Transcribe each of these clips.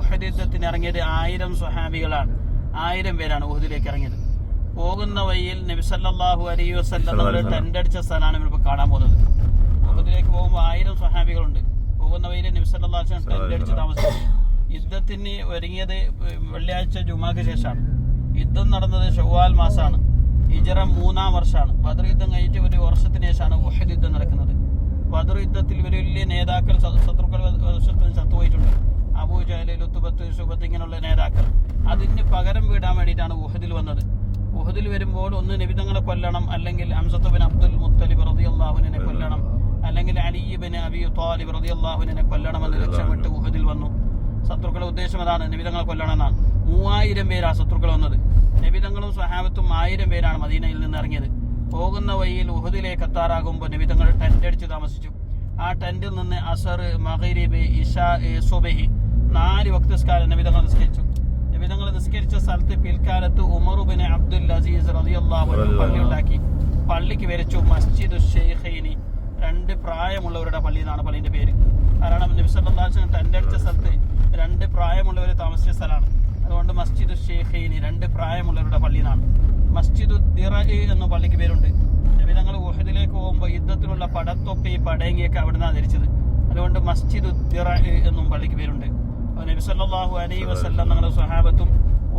ഉഹദ് യുദ്ധത്തിന് ഇറങ്ങിയത് ആയിരം സ്വഹാബികളാണ്. ആയിരം പേരാണ് ഉഹദിലേക്ക് ഇറങ്ങിയത്. പോകുന്ന വഴിയിൽ നബിസല്ലാഹു വസല്ലം നമ്മൾ ടെന്റ് അടിച്ച സ്ഥലമാണ് നമ്മളിപ്പോൾ കാണാൻ പോകുന്നത്. ഉഹദിലേക്ക് പോകുമ്പോൾ ആയിരം സ്വഹാബികളുണ്ട്. പോകുന്ന വഴിയിൽ നബി സല്ലല്ലാഹു അലൈഹി വസല്ലം അടിച്ച് താമസിച്ചു. യുദ്ധത്തിന് ഒരുങ്ങിയത് വെള്ളിയാഴ്ച ജുമാക്ക് ശേഷമാണ്. യുദ്ധം നടന്നത് ഷവ്വാൽ മാസമാണ് ഹിജറ മൂന്നാം വർഷമാണ്. ബദർ യുദ്ധം കഴിഞ്ഞിട്ട് ഒരു വർഷത്തിന് ശേഷമാണ് ഉഹദ് യുദ്ധം നടക്കുന്നത്. ബദർ യുദ്ധത്തിൽ ഒരു വലിയ നേതാക്കൾ ശത്രുക്കൾ വശത്തിൽ ചത്തുപോയിട്ടുണ്ട്. സുഖത്ത് ഷുബത്ത് ഇങ്ങനെയുള്ള നേതാക്കൾ. അതിന് പകരം വീടാൻ വേണ്ടിയിട്ടാണ് ഉഹദിൽ വന്നത്. ഉഹദിൽ വരുമ്പോൾ ഒന്ന് നബിതങ്ങളെ കൊല്ലണം അല്ലെങ്കിൽ അംസത്തുബിൻ അബ്ദുൽ മുത്തലിബ് അള്ളാഹുനെ കൊല്ലണം അല്ലെങ്കിൽ അലിബിൻ അബി താലിബ് കൊല്ലണം കൊല്ലണമെന്ന് ലക്ഷ്യമിട്ട് ഉഹദിൽ വന്നു. ശത്രുക്കളുടെ ഉദ്ദേശം അതാണ് നബിതങ്ങളെ കൊല്ലണമെന്നാണ്. മൂവായിരം പേരാണ് ശത്രുക്കൾ വന്നത്. നബിതങ്ങളും സ്വഹാബത്തും ആയിരം പേരാണ് മദീനയിൽ നിന്ന് ഇറങ്ങിയത്. പോകുന്ന വഴിയിൽ ഉഹദിലേക്ക് എത്താറാകുമ്പോൾ നബിതങ്ങൾ ടെന്റ് അടിച്ച് താമസിച്ചു. ആ ടെന്റിൽ നിന്ന് അസർ മഹരീബ് ഇഷ സുബഹി നാല് വക്തസ്കാരം നബിതങ്ങൾ നിസ്കരിച്ചു. നബിതങ്ങൾ നിസ്കരിച്ച സ്ഥലത്ത് പിൽക്കാലത്ത് ഉമറുബിൻ അബ്ദുൽ അസീസ് റളിയല്ലാഹു അൻഹു പള്ളി ഉണ്ടാക്കി പള്ളിക്ക് വരച്ചു മസ്ജിദ് ഷെയ്ഖൈനി രണ്ട് പ്രായമുള്ളവരുടെ പള്ളി എന്നാണ് പള്ളിന്റെ പേര്. കാരണം നബി സല്ലല്ലാഹു അലൈഹി അടുത്ത സ്ഥലത്ത് രണ്ട് പ്രായമുള്ളവർ താമസിച്ച സ്ഥലമാണ്. അതുകൊണ്ട് മസ്ജിദ് ഷെയ്ഖൈനി രണ്ട് പ്രായമുള്ളവരുടെ പള്ളി എന്നാണ്. മസ്ജിദ് എന്ന പള്ളിക്ക് പേരുണ്ട്. നബി തങ്ങൾ ഉഹദിലേക്ക് പോകുമ്പോൾ യുദ്ധത്തിലുള്ള പടത്തൊപ്പി പടയങ്ങിയൊക്കെ അവിടുന്നാണ് ധരിച്ചത്. അതുകൊണ്ട് മസ്ജിദ് ദിറ എന്നും പള്ളിക്ക് പേരുണ്ട്. അപ്പോൾ നബി സല്ലല്ലാഹു അലൈഹി വസല്ലം ഞങ്ങളുടെ സ്വഹാബത്തും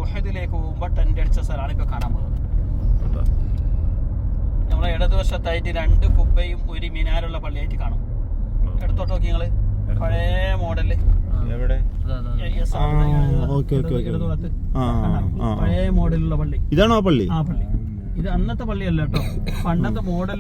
ഉഹദിലേക്ക് പോകുമ്പോൾ ടെന്റ് അടിച്ച സ്ഥലമാണ് ഇപ്പോൾ കാണാൻ പോകുന്നത്. നമ്മളെ ഇടതുവശത്തായിട്ട് രണ്ട് കുബയും ഒരു മിനാരുള്ള പള്ളിയായിട്ട് കാണും. എടുത്തോട്ട് നോക്കി നിങ്ങൾ. പഴയ മോഡൽ. പഴയ മോഡലുള്ള പള്ളി. ഇതാണോ ആ പള്ളി? ആ പള്ളി. ഇത് അന്നത്തെ പള്ളിയല്ല കേട്ടോ. പണ്ടത്തെ മോഡൽ